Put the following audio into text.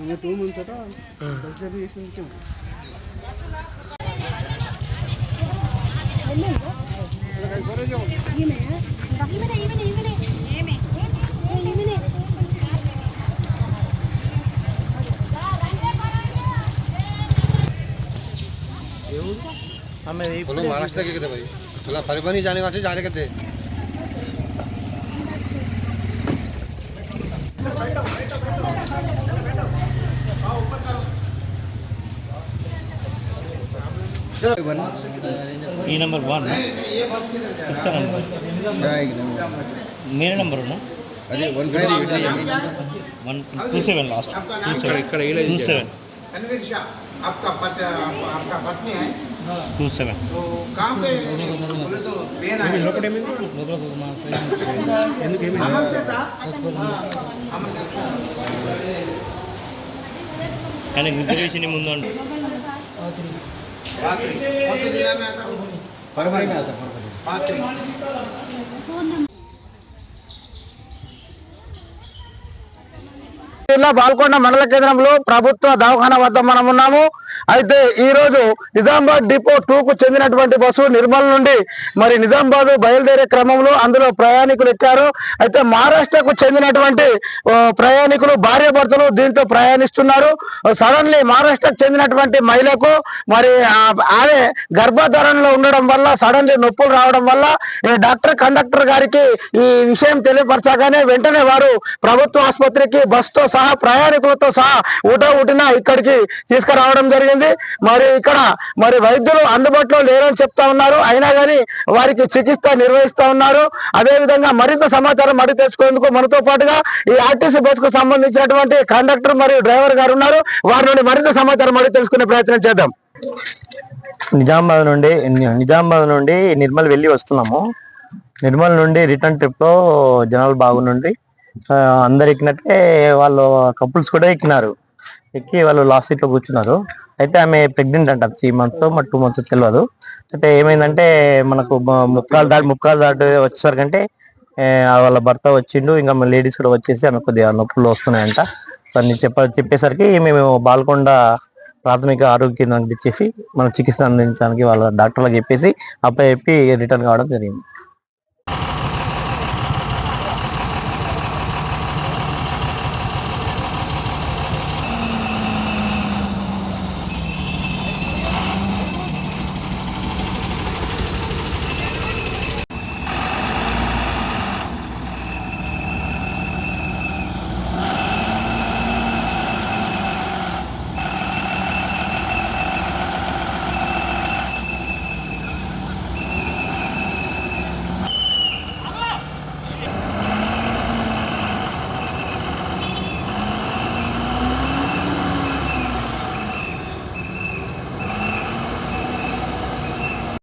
ఇంకా two months అట surgery చేసినందుకే वो लोग महाराष्ट्र के थे भाई थोड़ा परभनी जाने वाले जा रहे थे ಈ ನಂಬರ್ ಒನ್ ಇಷ್ಟ ನಂಬರ್ ಮೇರೆ number one two seven last two seven two seven two seven ಮುಂದೆ అంటే पात्री कौन से जिला में आता हूँ परभनी में आता पात्री జిల్లా బాల్కొండ మండల కేంద్రంలో ప్రభుత్వ దవాఖాన వద్ద మనం ఉన్నాము. అయితే ఈ రోజు నిజామాబాద్ డిపో టూ కు చెందినటువంటి బస్సు నిర్మల్ నుండి మరి నిజామాబాద్ బయలుదేరే క్రమంలో అందులో ప్రయాణికులు ఎక్కారు. అయితే మహారాష్ట్రకు చెందినటువంటి ప్రయాణికులు భార్య భర్తలు దీంట్లో ప్రయాణిస్తున్నారు. సడన్లీ మహారాష్ట్రకు చెందినటువంటి మహిళకు మరి ఆమె గర్భధారణలో ఉండడం వల్ల సడన్లీ నొప్పులు రావడం వల్ల డాక్టర్ కండక్టర్ గారికి ఈ విషయం తెలియపరచగానే వెంటనే వారు ప్రభుత్వ ఆసుపత్రికి బస్సుతో సహా ప్రయాణికులతో సహా ఊట ఊటిన ఇక్కడికి తీసుకురావడం జరిగింది. మరి ఇక్కడ మరి వైద్యులు అందుబాటులో లేరని చెప్తా ఉన్నారు. అయినా కానీ వారికి చికిత్స నిర్వహిస్తా ఉన్నారు. అదేవిధంగా మరింత సమాచారం అడిగి తెచ్చుకునేందుకు మనతో పాటుగా ఈ ఆర్టీసీ బస్సుకు సంబంధించినటువంటి కండక్టర్ మరియు డ్రైవర్ గారు ఉన్నారు. వారి నుండి మరింత సమాచారం అడిగి తెలుసుకునే ప్రయత్నం చేద్దాం. నిజామాబాద్ నుండి నిజామాబాద్ నుండి నిర్మల్ వెళ్ళి వస్తున్నాము. నిర్మల్ నుండి రిటర్న్ ట్రిప్లో జనరల్ జనాలు నుండి అందరు ఎక్కినట్టే వాళ్ళు కపుల్స్ కూడా ఎక్కినారు. ఎక్కి వాళ్ళు లాస్ట్ సీట్లో కూర్చున్నారు. అయితే ఆమె ప్రెగ్నెంట్ అంట. త్రీ మంత్స్ మరి టూ మంత్స్ తెలియదు అయితే ఏమైందంటే మనకు ముక్కాలు దాటి ముక్కాలు దాటి వచ్చేసరికంటే వాళ్ళ భర్త వచ్చిండు. ఇంకా మన లేడీస్ కూడా వచ్చేసి ఆమె కొద్దిగా నొప్పులు వస్తున్నాయంట. దాన్ని చెప్ప చెప్పేసరికి మేము బాల్కొండ ప్రాథమిక ఆరోగ్య కేంద్రానికి తెచ్చేసి మనం చికిత్స అందించడానికి వాళ్ళ డాక్టర్లకు చెప్పేసి అప్ప చెప్పి రిటర్న్ కావడం జరిగింది.